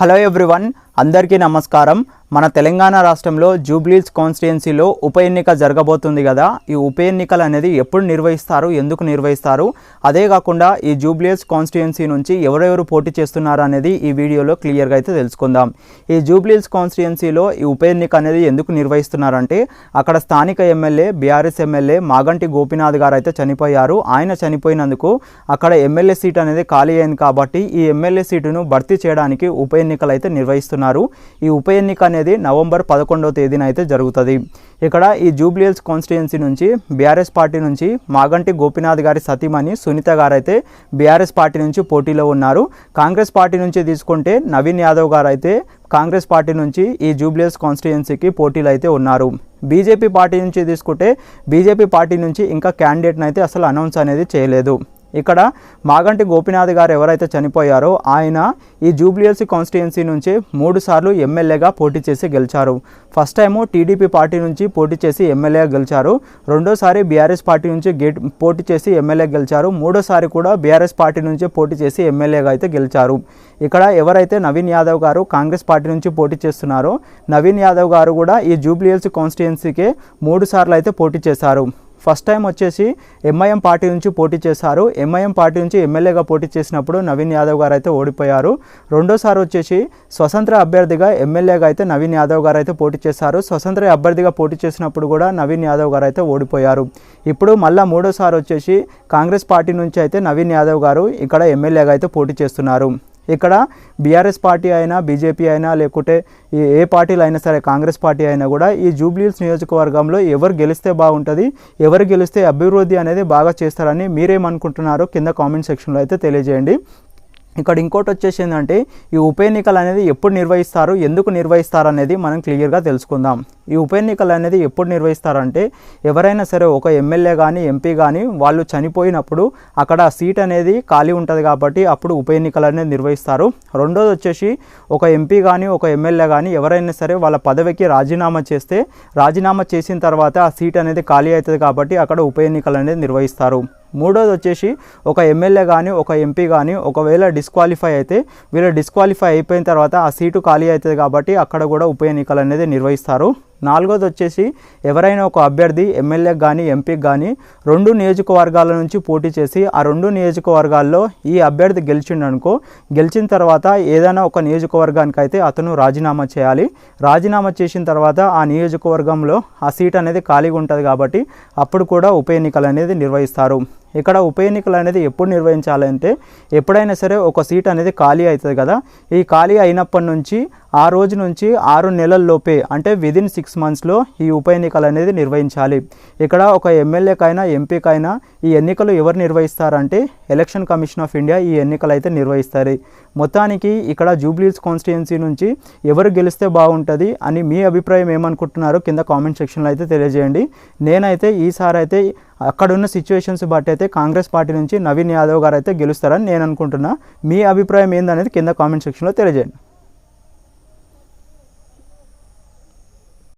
Hello everyone అందరికీ నమస్కారం. మన తెలంగాణ రాష్ట్రంలో జూబ్లీస్ కాన్స్టిట్యున్సీలో ఉప ఎన్నిక జరగబోతుంది కదా. ఈ ఉప ఎన్నికలు అనేది ఎప్పుడు నిర్వహిస్తారు ఎందుకు నిర్వహిస్తారు? అదే కాకుండా ఈ జూబ్లీస్ కాన్స్టిట్యున్సీ నుంచి ఎవరెవరు పోటీ చేస్తున్నారు అనేది ఈ వీడియోలో క్లియర్గా అయితే తెలుసుకుందాం. ఈ జూబ్లీస్ కాన్స్టిట్యున్సీలో ఈ ఉప ఎన్నిక అనేది ఎందుకు నిర్వహిస్తున్నారంటే అక్కడ స్థానిక MLA BRS MLA Maganti Gopinath గారు అయితే చనిపోయారు. ఆయన చనిపోయినందుకు అక్కడ ఎమ్మెల్యే సీట్ అనేది ఖాళీ అయింది కాబట్టి ఈ ఎమ్మెల్యే సీటును భర్తీ చేయడానికి ఉప ఎన్నికలు అయితే నిర్వహిస్తున్నారు. ఈ ఉప ఎన్నిక అనేది నవంబర్ పదకొండవ తేదీన అయితే జరుగుతుంది. ఇక్కడ ఈ జూబ్లీహిల్స్ కాన్స్టిట్యున్సీ నుంచి బీఆర్ఎస్ పార్టీ నుంచి మాగంటి గోపీనాథ్ గారి సతీమణి సునీత గారు అయితే బీఆర్ఎస్ పార్టీ నుంచి పోటీలో ఉన్నారు. కాంగ్రెస్ పార్టీ నుంచి తీసుకుంటే నవీన్ యాదవ్ గారు అయితే కాంగ్రెస్ పార్టీ నుంచి ఈ జూబ్లీహిల్స్ కాన్స్టిట్యున్సీకి పోటీలు అయితే ఉన్నారు. బీజేపీ పార్టీ నుంచి తీసుకుంటే బీజేపీ పార్టీ నుంచి ఇంకా క్యాండిడేట్ని అయితే అసలు అనౌన్స్ అనేది చేయలేదు. ఇక్కడ మాగంటి గోపినాథ్ గారు ఎవరైతే చనిపోయారో ఆయన ఈ జూబ్లీఎల్సీ కాన్స్టిట్యున్సీ నుంచి మూడు సార్లు ఎమ్మెల్యేగా పోటీ చేసి గెలిచారు. ఫస్ట్ టైము టీడీపీ పార్టీ నుంచి పోటీ చేసి ఎమ్మెల్యేగా గెలిచారు. రెండోసారి బీఆర్ఎస్ పార్టీ నుంచి గేట్ పోటీ చేసి ఎమ్మెల్యే గెలిచారు. మూడోసారి కూడా బీఆర్ఎస్ పార్టీ నుంచి పోటీ చేసి ఎమ్మెల్యేగా అయితే గెలిచారు. ఇక్కడ ఎవరైతే నవీన్ యాదవ్ గారు కాంగ్రెస్ పార్టీ నుంచి పోటీ చేస్తున్నారో నవీన్ యాదవ్ గారు కూడా ఈ జూబ్లీఎల్సీ కాన్స్టిట్యున్సీకి మూడు సార్లు అయితే పోటీ చేశారు. ఫస్ట్ టైం వచ్చేసి ఎంఐఎం పార్టీ నుంచి పోటీ చేశారు. ఎంఐఎం పార్టీ నుంచి ఎమ్మెల్యేగా పోటీ చేసినప్పుడు నవీన్ యాదవ్ గారు అయితే ఓడిపోయారు. రెండోసారి వచ్చేసి స్వతంత్ర అభ్యర్థిగా ఎమ్మెల్యేగా అయితే నవీన్ యాదవ్ గారు అయితే పోటీ చేశారు. స్వతంత్ర అభ్యర్థిగా పోటీ చేసినప్పుడు కూడా నవీన్ యాదవ్ గారు అయితే ఓడిపోయారు. ఇప్పుడు మళ్ళా మూడోసారి వచ్చేసి కాంగ్రెస్ పార్టీ నుంచి అయితే నవీన్ యాదవ్ గారు ఇక్కడ ఎమ్మెల్యేగా అయితే పోటీ చేస్తున్నారు. ఇక్కడ బీఆర్ఎస్ పార్టీ అయినా బీజేపీ అయినా లేకుంటే ఏ పార్టీలు అయినా సరే కాంగ్రెస్ పార్టీ అయినా కూడా ఈ జూబ్లీహిల్స్ నియోజకవర్గంలో ఎవరు గెలిస్తే బాగుంటుంది ఎవరు గెలిస్తే అభివృద్ధి అనేది బాగా చేస్తారని మీరేమనుకుంటున్నారో కింద కామెంట్ సెక్షన్లో అయితే తెలియజేయండి. ఇక్కడ ఇంకోటి వచ్చేసి ఏంటంటే ఈ ఉప ఎన్నికలు అనేది ఎప్పుడు నిర్వహిస్తారు ఎందుకు నిర్వహిస్తారు అనేది మనం క్లియర్గా తెలుసుకుందాం. ఈ ఉప ఎన్నికలు అనేది ఎప్పుడు నిర్వహిస్తారంటే ఎవరైనా సరే ఒక ఎమ్మెల్యే కానీ ఎంపీ కానీ వాళ్ళు చనిపోయినప్పుడు అక్కడ సీట్ అనేది ఖాళీ ఉంటుంది కాబట్టి అప్పుడు ఉప ఎన్నికలు అనేది నిర్వహిస్తారు. రెండోది వచ్చేసి ఒక ఎంపీ కానీ ఒక ఎమ్మెల్యే కానీ ఎవరైనా సరే వాళ్ళ పదవికి రాజీనామా చేస్తే రాజీనామా చేసిన తర్వాత ఆ సీట్ అనేది ఖాళీ అవుతుంది కాబట్టి అక్కడ ఉప ఎన్నికలు అనేది నిర్వహిస్తారు. మూడోది వచ్చేసి ఒక ఎమ్మెల్యే కానీ ఒక ఎంపీ కానీ ఒకవేళ డిస్క్వాలిఫై అయితే వీళ్ళు డిస్క్వాలిఫై అయిపోయిన తర్వాత ఆ సీటు ఖాళీ అవుతుంది కాబట్టి అక్కడ కూడా ఉప ఎన్నికలు అనేది నిర్వహిస్తారు. నాలుగోది వచ్చేసి ఎవరైనా ఒక అభ్యర్థి ఎమ్మెల్యేకి కానీ ఎంపీకి కానీ రెండు నియోజకవర్గాల నుంచి పోటీ చేసి ఆ రెండు నియోజకవర్గాల్లో ఈ అభ్యర్థి గెలిచిండనుకో గెలిచిన తర్వాత ఏదైనా ఒక నియోజకవర్గానికి అయితే అతను రాజీనామా చేయాలి. రాజీనామా చేసిన తర్వాత ఆ నియోజకవర్గంలో ఆ సీట్ అనేది ఖాళీగా ఉంటుంది కాబట్టి అప్పుడు కూడా ఉప ఎన్నికలు అనేది నిర్వహిస్తారు. ఇక్కడ ఉప ఎన్నికలు అనేది ఎప్పుడు నిర్వహించాలంటే ఎప్పుడైనా సరే ఒక సీట్ అనేది ఖాళీ అవుతుంది కదా. ఈ ఖాళీ అయినప్పటి నుంచి ఆ రోజు నుంచి ఆరు నెలల్లోపే అంటే విదిన్ సిక్స్ మంత్స్లో ఈ ఉప ఎన్నికలు అనేది నిర్వహించాలి. ఇక్కడ ఒక ఎమ్మెల్యేకైనా ఎంపీకైనా ఈ ఎన్నికలు ఎవరు నిర్వహిస్తారంటే ఎలక్షన్ కమిషన్ ఆఫ్ ఇండియా ఈ ఎన్నికలు అయితే నిర్వహిస్తారు. మొత్తానికి ఇక్కడ జూబ్లీస్ కాన్స్టిట్యున్సీ నుంచి ఎవరు గెలిస్తే బాగుంటుంది అని మీ అభిప్రాయం ఏమనుకుంటున్నారో కింద కామెంట్ సెక్షన్లో అయితే తెలియజేయండి. నేనైతే ఈసారి అయితే అక్కడున్న సిచ్యువేషన్స్ బట్టి అయితే కాంగ్రెస్ పార్టీ నుంచి నవీన్ యాదవ్ గారు అయితే గెలుస్తారని నేను అనుకుంటున్నా. మీ అభిప్రాయం ఏందనేది కింద కామెంట్ సెక్షన్లో తెలియజేయండి.